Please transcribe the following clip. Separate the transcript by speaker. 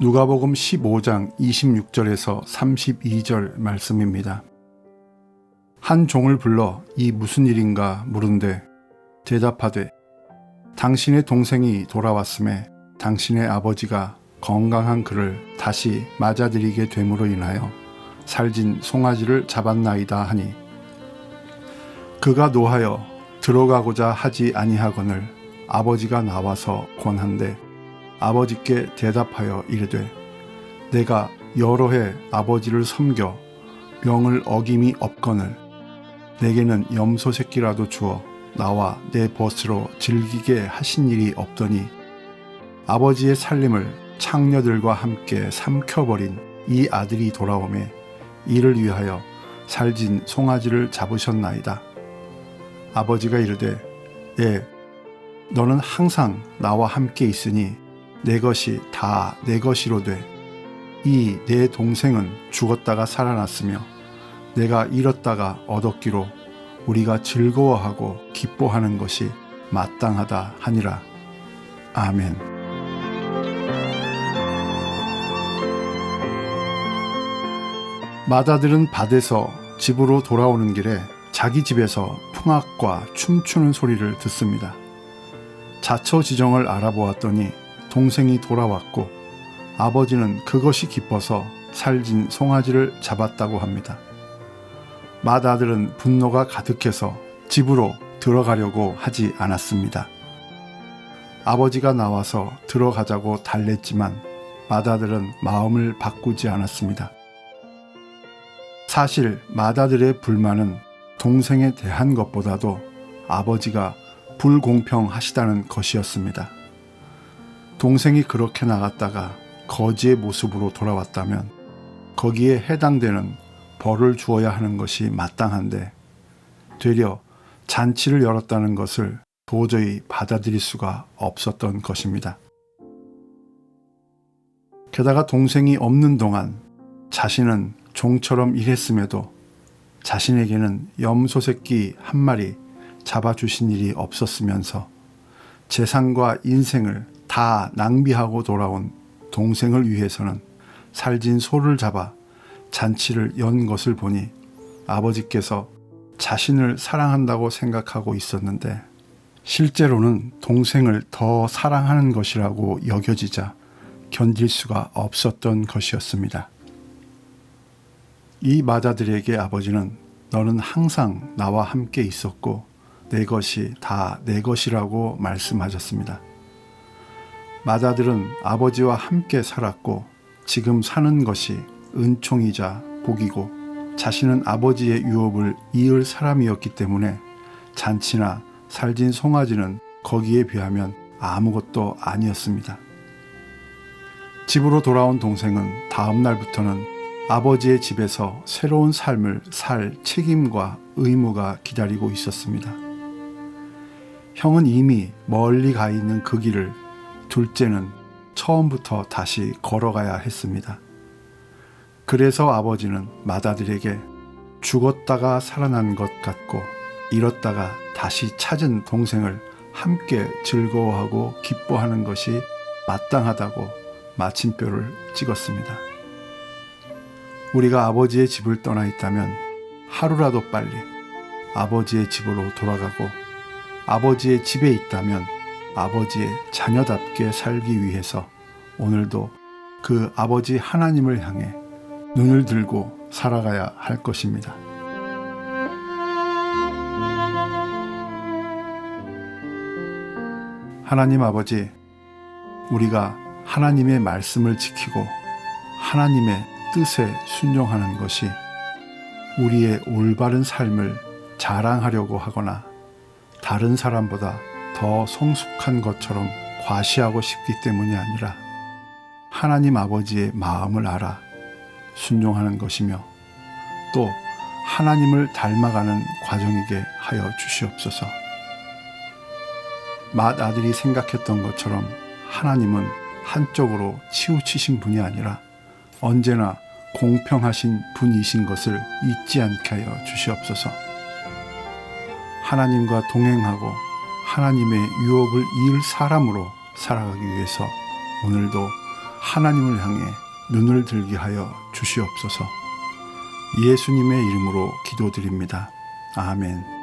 Speaker 1: 누가복음 15장 26절에서 32절 말씀입니다. 한 종을 불러 이 무슨 일인가 물은데 대답하되 당신의 동생이 돌아왔음에 당신의 아버지가 건강한 그를 다시 맞아들이게 됨으로 인하여 살진 송아지를 잡았나이다 하니 그가 노하여 들어가고자 하지 아니하거늘 아버지가 나와서 권한대 아버지께 대답하여 이르되 내가 여러 해 아버지를 섬겨 명을 어김이 없거늘 내게는 염소 새끼라도 주어 나와 내 벗으로 즐기게 하신 일이 없더니 아버지의 살림을 창녀들과 함께 삼켜버린 이 아들이 돌아오매 이를 위하여 살진 송아지를 잡으셨나이다. 아버지가 이르되 예 너는 항상 나와 함께 있으니 내 것이 다 내 것이로 돼. 이 내 동생은 죽었다가 살아났으며 내가 잃었다가 얻었기로 우리가 즐거워하고 기뻐하는 것이 마땅하다 하니라. 아멘. 마다들은 밭에서 집으로 돌아오는 길에 자기 집에서 풍악과 춤추는 소리를 듣습니다. 자처지정을 알아보았더니 동생이 돌아왔고 아버지는 그것이 기뻐서 살진 송아지를 잡았다고 합니다. 맏아들은 분노가 가득해서 집으로 들어가려고 하지 않았습니다. 아버지가 나와서 들어가자고 달랬지만 맏아들은 마음을 바꾸지 않았습니다. 사실 맏아들의 불만은 동생에 대한 것보다도 아버지가 불공평하시다는 것이었습니다. 동생이 그렇게 나갔다가 거지의 모습으로 돌아왔다면 거기에 해당되는 벌을 주어야 하는 것이 마땅한데 되려 잔치를 열었다는 것을 도저히 받아들일 수가 없었던 것입니다. 게다가 동생이 없는 동안 자신은 종처럼 일했음에도 자신에게는 염소 새끼 한 마리 잡아주신 일이 없었으면서 재산과 인생을 다 낭비하고 돌아온 동생을 위해서는 살진 소를 잡아 잔치를 연 것을 보니 아버지께서 자신을 사랑한다고 생각하고 있었는데 실제로는 동생을 더 사랑하는 것이라고 여겨지자 견딜 수가 없었던 것이었습니다. 이 마자들에게 아버지는 너는 항상 나와 함께 있었고 내 것이 다 내 것이라고 말씀하셨습니다. 마자들은 아버지와 함께 살았고 지금 사는 것이 은총이자 복이고 자신은 아버지의 유업을 이을 사람이었기 때문에 잔치나 살진 송아지는 거기에 비하면 아무것도 아니었습니다. 집으로 돌아온 동생은 다음 날부터는 아버지의 집에서 새로운 삶을 살 책임과 의무가 기다리고 있었습니다. 형은 이미 멀리 가 있는 그 길을 둘째는 처음부터 다시 걸어가야 했습니다. 그래서 아버지는 맏아들에게 죽었다가 살아난 것 같고 잃었다가 다시 찾은 동생을 함께 즐거워하고 기뻐하는 것이 마땅하다고 마침표를 찍었습니다. 우리가 아버지의 집을 떠나 있다면 하루라도 빨리 아버지의 집으로 돌아가고 아버지의 집에 있다면 아버지의 자녀답게 살기 위해서 오늘도 그 아버지 하나님을 향해 눈을 들고 살아가야 할 것입니다. 하나님 아버지, 우리가 하나님의 말씀을 지키고 하나님의 뜻에 순종하는 것이 우리의 올바른 삶을 자랑하려고 하거나 다른 사람보다 더 성숙한 것처럼 과시하고 싶기 때문이 아니라 하나님 아버지의 마음을 알아 순종하는 것이며 또 하나님을 닮아가는 과정이게 하여 주시옵소서. 맏 아들이 생각했던 것처럼 하나님은 한쪽으로 치우치신 분이 아니라 언제나 공평하신 분이신 것을 잊지 않게 하여 주시옵소서. 하나님과 동행하고 하나님의 유업을 이을 사람으로 살아가기 위해서 오늘도 하나님을 향해 눈을 들게 하여 주시옵소서. 예수님의 이름으로 기도드립니다. 아멘.